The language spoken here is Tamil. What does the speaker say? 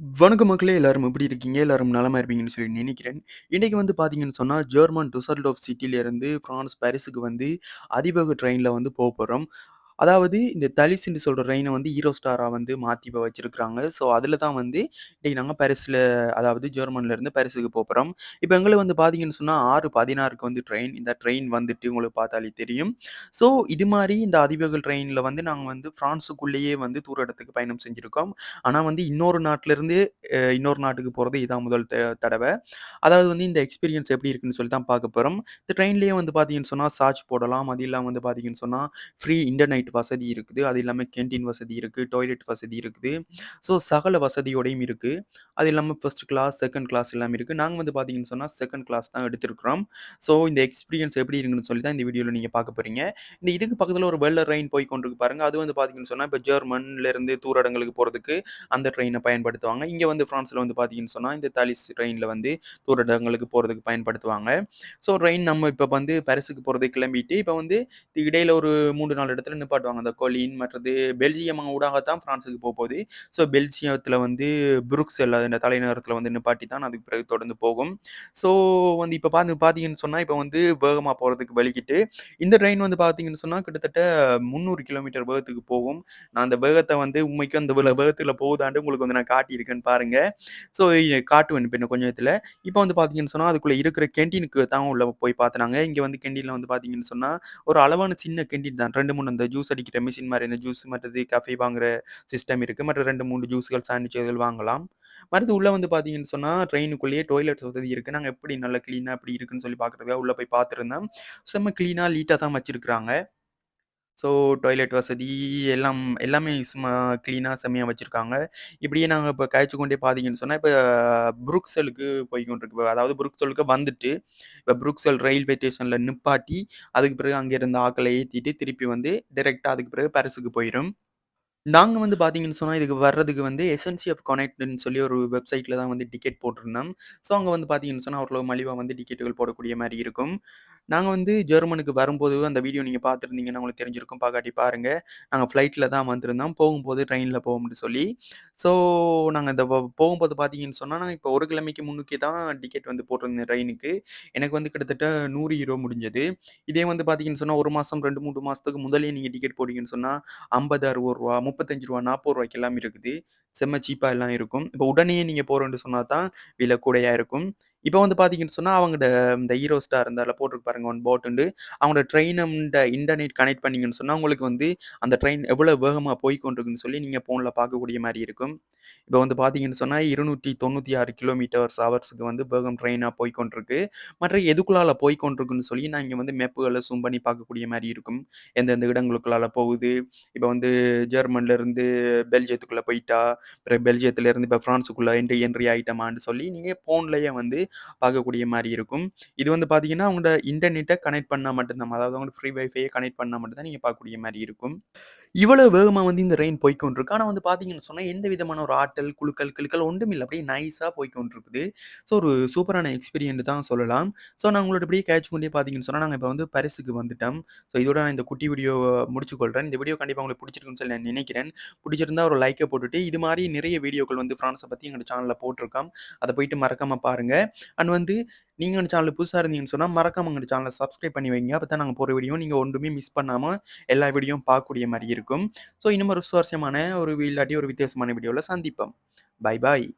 வணக்க மக்களே! எல்லாரும் எப்படி இருக்கீங்க? எல்லாரும் நலமா இருப்பீங்கன்னு சொல்லி நினைக்கிறேன். இன்றைக்கி வந்து பார்த்தீங்கன்னு சொன்னால் ஜெர்மன் டுசர்ட் ஆஃப் சிட்டியிலேருந்து ஃப்ரான்ஸ் பாரிஸுக்கு வந்து அதிவேக ட்ரெயினில் வந்து போக போகிறோம் அதாவது இந்த தலிஸ்ன்னு சொல்ற ரெயினை வந்து ஹீரோ ஸ்டாராக வந்து மாத்தி இப்ப வச்சிருக்காங்க. ஸோ, அதில் தான் வந்து இன்றைக்கி நாங்க பாரிஸ்ல அதாவது ஜெர்மன்லருந்து பாரிஸுக்கு போப்போறோம். இப்ப எங்களுக்கு வந்து பார்த்தீங்கன்னு சொன்னா 6:16க்கு வந்து ட்ரெயின். இந்த ட்ரெயின் வந்துட்டு உங்களுக்கு பார்த்தாலே தெரியும். ஸோ, இது மாரி இந்த அதிவேக ட்ரெயின்ல வந்து நாங்க வந்து பிரான்ஸுக்குள்ளேயே வந்து தூர இடத்துக்கு பயணம் செஞ்சிருக்கோம். ஆனா வந்து இன்னொரு நாட்டிலருந்து இன்னொரு நாட்டுக்கு போகிறது இதான் முதல் த அதாவது வந்து இந்த எக்ஸ்பீரியன்ஸ் எப்படி இருக்குன்னு சொல்லி தான் பார்க்க போகிறோம் இந்த ட்ரெயின்லேயே வந்து பார்த்தீங்கன்னு சொன்னால் சார்ஜ் போடலாம். அது இல்லாமல் வந்து பார்த்தீங்கன்னு சொன்னால் ஃப்ரீ இன்டர்நெட் வசதி இருக்குது. அது இல்லாமல் கேன்டீன் வசதி இருக்குது டாய்லெட் வசதி இருக்குது. ஸோ, சகல வசதியோடையும் இருக்குது அது இல்லாமல் ஃபர்ஸ்ட் கிளாஸ், செகண்ட் கிளாஸ் எல்லாமே இருக்குது நாங்கள் வந்து பார்த்தீங்கன்னு சொன்னால் செகண்ட் கிளாஸ் தான் எடுத்திருக்கிறோம். ஸோ, இந்த எக்ஸ்பீரியன்ஸ் எப்படி இருக்குன்னு சொல்லி தான் இந்த வீடியோவில் நீங்கள் பார்க்க போறீங்க. இந்த இதுக்கு பக்கத்தில் ஒரு வெள்ள ட்ரெயின் போய் கொண்டிருக்கு பாருங்க. அது வந்து பார்த்தீங்கன்னு சொன்னால் இப்போ ஜெர்மன்லேருந்து தூரடங்களுக்கு போகிறதுக்கு அந்த ட்ரெயினை பயன்படுத்துவாங்க. இங்கே வந்து பிரான்ஸ்ல வந்து பார்த்தீங்கன்னு சொன்னால் இந்த தாலிஸ் ட்ரெயினில் வந்து தூர இடங்களுக்கு பயன்படுத்துவாங்க. ஸோ, ட்ரெயின் நம்ம இப்போ வந்து பரிசுக்கு போகிறதுக்கு கிளம்பிட்டு, இப்போ வந்து இடையில ஒரு 3, 4 இடத்துல நிப்பாட்டுவாங்க. அந்த கொலின் மற்றது பெல்ஜியம் ஊடாக தான் போக போகுது ஸோ, பெல்ஜியத்தில் வந்து புருக்ஸ் இல்லாத இந்த தலைநகரத்தில் வந்து நிப்பாட்டி தான் அதுக்கு பிறகு தொடர்ந்து போகும். ஸோ, வந்து இப்போ பார்த்து பார்த்தீங்கன்னு சொன்னால் இப்போ வந்து வேகமாக போகிறதுக்கு வலிக்கிட்டு இந்த ட்ரெயின் வந்து பார்த்தீங்கன்னு சொன்னால் கிட்டத்தட்ட 300 கிலோமீட்டர் வேகத்துக்கு போகும். நான் அந்த வேகத்தை வந்து உண்மைக்கும் அந்த வேகத்தில் போகுதாண்டு உங்களுக்கு வந்து நான் காட்டியிருக்கேன் பாருங்க. ஸோ, காட்டுவேன் இப்ப இன்னும் கொஞ்ச நேரத்தில. இப்ப வந்து பார்த்தீங்கன்னு சொன்னா, அதுக்குள்ள இருக்கிற கேன்டீனுக்கு தான் உள்ள போய் பார்த்தனாங்க இங்கே இங்க வந்து கேன்டீன்ல வந்து பார்த்தீங்கன்னு சொன்னா, ஒரு அளவான சின்ன கேன்டீன் தான். 2, 3 அந்த ஜூஸ் அடிக்கிற மிஷின் மாதிரி இந்த ஜூஸ் மற்றது கஃபே வாங்குற சிஸ்டம் இருக்கு. மற்ற 2, 3 ஜூஸ்கள், சாண்ட்விச்சுகள் வாங்கலாம். மறுத்து உள்ள வந்து பார்த்தீங்கன்னு சொன்னா, ட்ரெயினுக்குள்ளேயே டாய்லெட் வசதி இருக்கு. நாங்க எப்படி நல்லா கிளீனா எப்படி இருக்குன்னு சொல்லி பார்க்குறதுக்காக உள்ள போய் பார்த்துருந்தோம். செம்ம கிளீனா, நீட்டா தான் வச்சிருக்கிறாங்க. ஸோ, டாய்லெட் வசதி எல்லாம் எல்லாமே சும்மா க்ளீனாக செம்மையா வச்சுருக்காங்க இப்படியே நாங்கள் இப்போ கழிச்சு கொண்டே பார்த்தீங்கன்னு சொன்னால் இப்போ புருக்செலுக்கு போய் கொண்டிருக்கு. அதாவது புருக்செலுக்கு வந்துட்டு, இப்போ புருக்செல் ரயில்வே ஸ்டேஷனில் நிப்பாட்டி, அதுக்கு பிறகு அங்கே இருந்த ஆக்களை ஏற்றிட்டு திருப்பி வந்து டைரெக்டாக அதுக்கு பிறகு பாரிஸுக்கு போயிடும் நாங்கள் வந்து பார்த்தீங்கன்னு சொன்னால் இதுக்கு வர்றதுக்கு வந்து எஸ்என்சிஎஃப் கனெக்ட்னு சொல்லி ஒரு வெப்சைட்டில் தான் வந்து டிக்கெட் போட்டிருந்தோம். ஸோ, அங்கே வந்து பார்த்தீங்கன்னு சொன்னால் அவ்வளோ மலிவாக வந்து டிக்கெட்டுகள் போடக்கூடிய மாதிரி இருக்கும். நாங்க வந்து ஜெர்மனுக்கு வரும்போது அந்த வீடியோ நீங்க பார்த்துருந்தீங்கன்னா உங்களுக்கு தெரிஞ்சிருக்கும். பார்க்காட்டி பாருங்க. நாங்க ஃப்ளைட்ல தான் வந்திருந்தோம். போகும்போது ட்ரெயின்ல போகும்னு சொல்லி. ஸோ, நாங்க இந்த போகும்போது பார்த்தீங்கன்னு சொன்னா, நான் இப்போ ஒரு கிழமைக்கு முன்னுக்கே தான் டிக்கெட் வந்து போட்டிருந்தேன் ட்ரெயினுக்கு. எனக்கு வந்து கிட்டத்தட்ட €100 முடிஞ்சது. இதே வந்து பார்த்தீங்கன்னு சொன்னா, ஒரு மாசம் 2, 3 மாசத்துக்கு முதலே நீங்க டிக்கெட் போட்டீங்கன்னு சொன்னா, ₹50, ₹60, ₹35, ₹40 எல்லாம் இருக்குது. செம்ம சீப்பாக எல்லாம் இருக்கும். இப்போ உடனே நீங்கள் போகிறோன்னு சொன்னால் தான் விலை கூடையாக இருக்கும். இப்போ வந்து பார்த்தீங்கன்னு சொன்னா, அவங்கட இந்த ஹீரோ ஸ்டார் அதில போட்டிருக்கு பாருங்க ஒன் போட்டுண்டு. அவங்களோட ட்ரெயினும்ட இன்டர்நெட் கனெக்ட் பண்ணீங்கன்னு சொன்னா, உங்களுக்கு வந்து அந்த ட்ரெயின் எவ்வளோ வேகமா போய் கொண்டிருக்குன்னு சொல்லி நீங்க ஃபோன்ல பார்க்கக்கூடிய மாரி இருக்கும். இப்போ வந்து பார்த்தீங்கன்னு சொன்னா, 296 கிலோமீட்டர்ஸ் ஹவர்ஸ்க்கு வந்து வேகம் ட்ரெயினா போய் கொண்டிருக்கு. மற்ற எதுக்குள்ளால போய் கொண்டிருக்குன்னு சொல்லி நான் இங்க வந்து மேப்புகள ஜூம் பண்ணி பார்க்கக்கூடிய மாரி இருக்கும். எந்தெந்த இடங்களுக்குள்ளால போகுது. இப்போ வந்து ஜெர்மன்லருந்து பெல்ஜியத்துக்குள்ள போயிட்டா, பிறகு பெல்ஜியத்திலருந்து இப்போ பிரான்ஸுக்குள்ள என்ட்ரி என்ட்ரி ஆயிட்டமான்னு சொல்லி நீங்க ஃபோன்லயே வந்து பார்க்கக்கூடிய மாதிரி இருக்கும். இது வந்து பார்த்தீங்கன்னா, அவங்களோட இன்டர்நெட்டை கனெக்ட் பண்ணா மட்டும் தான். அதாவது உங்களோட ஃப்ரீ வைஃபையை கனெக்ட் பண்ணா மட்டும் தான் பார்க்கக்கூடிய மாதிரி இருக்கும். இவ்வளோ வேகமாக வந்து இந்த ரெயின் போய்க்கொண்டிருக்கு ஆனால் வந்து பார்த்தீங்கன்னு சொன்னால் எந்த விதமான ஒரு ஆட்டல், குழுக்கள் கிழுக்கள் ஒன்றும் இல்லை அப்படியே நைஸாக போய்க்கொண்டிருக்குது ஸோ, ஒரு சூப்பரான எக்ஸ்பீரியன்ட் தான் சொல்லலாம். ஸோ, நான் உங்களோட இப்படியே கேட்ச் கொண்டே பார்த்தீங்கன்னு சொன்னால் நாங்கள் இப்போ வந்து பரிசுக்கு வந்துட்டோம். ஸோ, இதோட நான் இந்த குட்டி வீடியோவை முடிச்சுக்கொள்கிறேன் இந்த வீடியோ கண்டிப்பாக உங்களுக்கு பிடிச்சிருக்குன்னு சொல்லி நான் நினைக்கிறேன். பிடிச்சிருந்தா ஒரு லைக்கை போட்டுட்டு, இது மாதிரி நிறைய வீடியோக்கள் வந்து ஃப்ரான்ஸை பற்றி எங்களோட சேனலில் போட்டிருக்கோம். அதை போயிட்டு மறக்காமல் பாருங்கள் அண்ட் வந்து நீங்க எங்க சேனல் புதுசா இருந்தீங்கன்னு சொன்னா, மறக்காம எங்க சேனலை சப்ஸ்கிரைப் பண்ணி வைங்க. அப்பதான் நாங்க போகிற வீடியோ நீங்க ஒன்றுமே மிஸ் பண்ணாம எல்லா வீடியோவும் பார்க்கக்கூடிய மாதிரி இருக்கும். ஸோ, இன்னும் ஒரு சுவாரஸ்யமான ஒரு இல்லாட்டி ஒரு வித்தியாசமான வீடியோவில் சந்திப்போம். Bye bye.